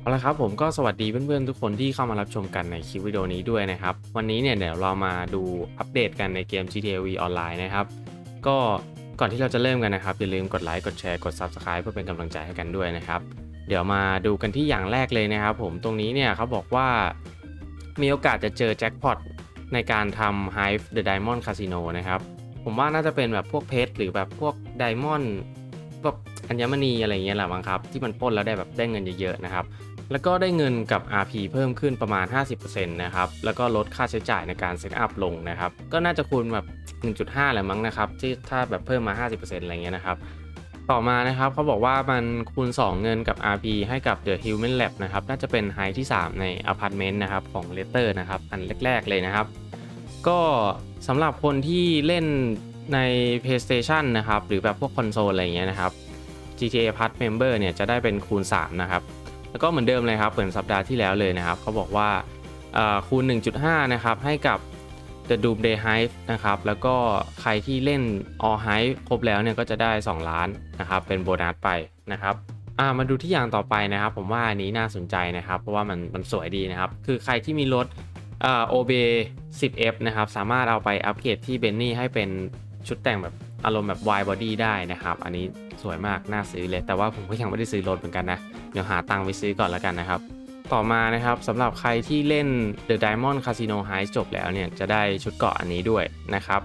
เอาละครับผมก็สวัสดีเพื่อนๆทุกคนที่เข้ามารับชมกันในคลิปวิดีโอนี้ด้วยนะครับ วันนี้เนี่ยเดี๋ยวเรามาดูอัปเดตกันในเกม GTA V ออนไลน์นะครับ ก็ก่อนที่เราจะเริ่มกันนะครับ อย่าลืมกดไลค์กดแชร์กด Subscribe เพื่อเป็นกำลังใจให้กันด้วยนะครับ เดี๋ยวมาดูกันที่อย่างแรกเลยนะครับ ผมตรงนี้เนี่ยเขาบอกว่ามีโอกาสจะเจอแจ็คพอตในการทำ Hive the Diamond Casino นะครับ ผมว่าน่าจะเป็นแบบพวกเพชรหรือแบบพวกไดมอนด์พวก อัญมณีอะไรเงี้ยแหละมั้งครับที่มันปล้นแล้วได้แบบได้เงินเยอะๆนะครับแล้วก็ได้เงินกับ RP เพิ่มขึ้นประมาณ 50%นะครับ แล้วก็ลดค่าใช้จ่ายในการเซตอัพลงนะครับ ก็น่าจะคูณแบบ 1.5แหละมั้งนะครับ ที่ถ้าแบบเพิ่มมา 50%อะไรเงี้ยนะครับ ต่อมานะครับเขาบอกว่ามันคูณ 2 เงินกับ RP ให้กับ The Human Lab นะครับ น่าจะเป็นไฮที่ 3 ในอพาร์ตเมนต์นะครับของ Letter นะครับ อันแรก ๆ เลยนะครับ ก็สำหรับคนที่เล่นใน PlayStation นะครับ หรือแบบพวกคอนโซลอะไรเงี้ยนะครับ GTA Plus Member เนี่ยจะได้เป็นคูณ 3 นะครับ แล้วก็เหมือนเดิมเลยครับเหมือนสัปดาห์ที่แล้วเลยนะครับเขาบอกว่าเอ่อคูณ 1.5 นะครับ ให้กับ The Doomsday Hive นะครับ แล้วก็ใครที่เล่น All Hive ครบแล้วเนี่ยก็จะได้ 2 ล้านนะครับ เป็นโบนัสไปนะครับมาดูที่อย่างต่อไปนะครับ ผมว่าอันนี้น่าสนใจนะครับ เพราะว่ามันมันสวยดีนะครับ คือใครที่มีรถโอ่า OB 10F นะครับ สามารถเอาไปอัปเกรดที่เบนนี่ให้เป็นชุดแต่งแบบ อารมณ์แบบ wide body ได้นะครับ อันนี้สวยมาก น่าซื้อเลย แต่ว่าผมก็ยังไม่ได้ซื้อรถเหมือนกันนะ เดี๋ยวหาตังค์ไปซื้อก่อนแล้วกันนะครับ ต่อมานะครับสำหรับใครที่เล่น The Diamond Casino Heist จบแล้วเนี่ย จะได้ชุดเกาะอันนี้ด้วยนะครับ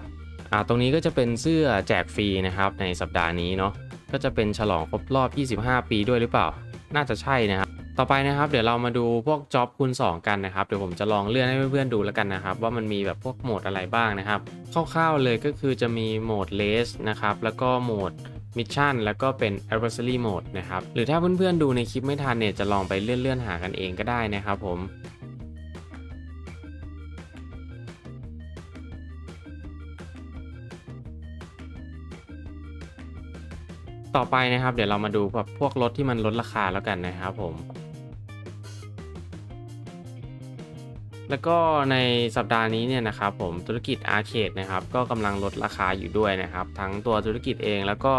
อ่าตรงนี้ก็จะเป็นเสื้อแจกฟรีนะครับในสัปดาห์นี้เนาะ ก็จะเป็นฉลองครบรอบ 25 ปีด้วยหรือเปล่า น่าจะใช่นะครับ ต่อไปนะครับเดี๋ยวเรามาดูพวกจ็อบคูณ2 กันนะครับเดี๋ยวผมจะลองเลื่อนให้เพื่อนๆดูแล้วกันนะครับ ว่ามันมีแบบพวกโหมดอะไรบ้างนะครับคร่าวๆเลยก็คือจะมีโหมดเลสนะครับแล้วก็โหมดมิชชั่นแล้วก็เป็น adversary mode นะครับหรือถ้าเพื่อนๆดูในคลิปไม่ทันเนี่ยจะลองไปเลื่อนๆหากันเองก็ได้นะครับผมต่อไปนะครับเดี๋ยวเรามาดูแบบพวกรถที่มันลดราคาแล้วกันนะครับผม แล้วก็ในสัปดาห์นี้เนี่ยนะครับผมธุรกิจอาร์เคดนะครับก็กำลังลดราคาอยู่ด้วยนะครับ ทั้งตัวธุรกิจเองแล้วก็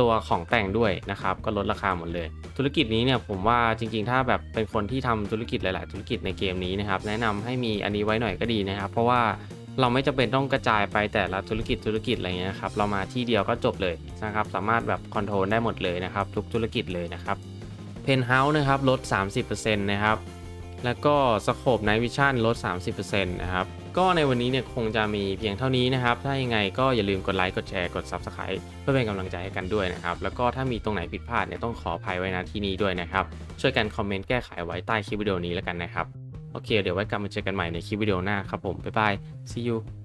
ตัวของแต่งด้วยนะครับก็ลดราคาหมดเลย ธุรกิจนี้เนี่ยผมว่าจริงๆ ถ้าแบบเป็นคนที่ทำธุรกิจหลาย ๆ ธุรกิจในเกมนี้นะครับแนะนำให้มีอันนี้ไว้หน่อยก็ดีนะครับ เพราะว่าเราไม่จำเป็นต้องกระจายไปแต่ละธุรกิจธุรกิจอะไรเงี้ยครับเรามาที่เดียวก็จบเลยนะครับสามารถแบบคอนโทรลได้หมดเลยนะครับทุกธุรกิจเลยนะครับเพนเฮาส์นะครับลด 30%นะครับ แล้วก็สโคปไนท์วิชั่นลด 30%นะครับ ก็ในวันนี้เนี่ยคงจะมีเพียงเท่านี้นะครับ ถ้ายังไงก็อย่าลืมกดไลค์กดแชร์กด Subscribe เพื่อเป็นกำลังใจให้กันด้วยนะครับ แล้วก็ถ้ามีตรงไหนผิดพลาดเนี่ยต้องขออภัยไว้นะที่นี้ด้วยนะครับ ช่วยกันคอมเมนต์แก้ไขไว้ใต้คลิปวิดีโอนี้แล้วกันนะครับ โอเค เดี๋ยวไว้กลับมาเจอกันใหม่ในคลิปวิดีโอหน้าครับผมบ๊ายบาย see you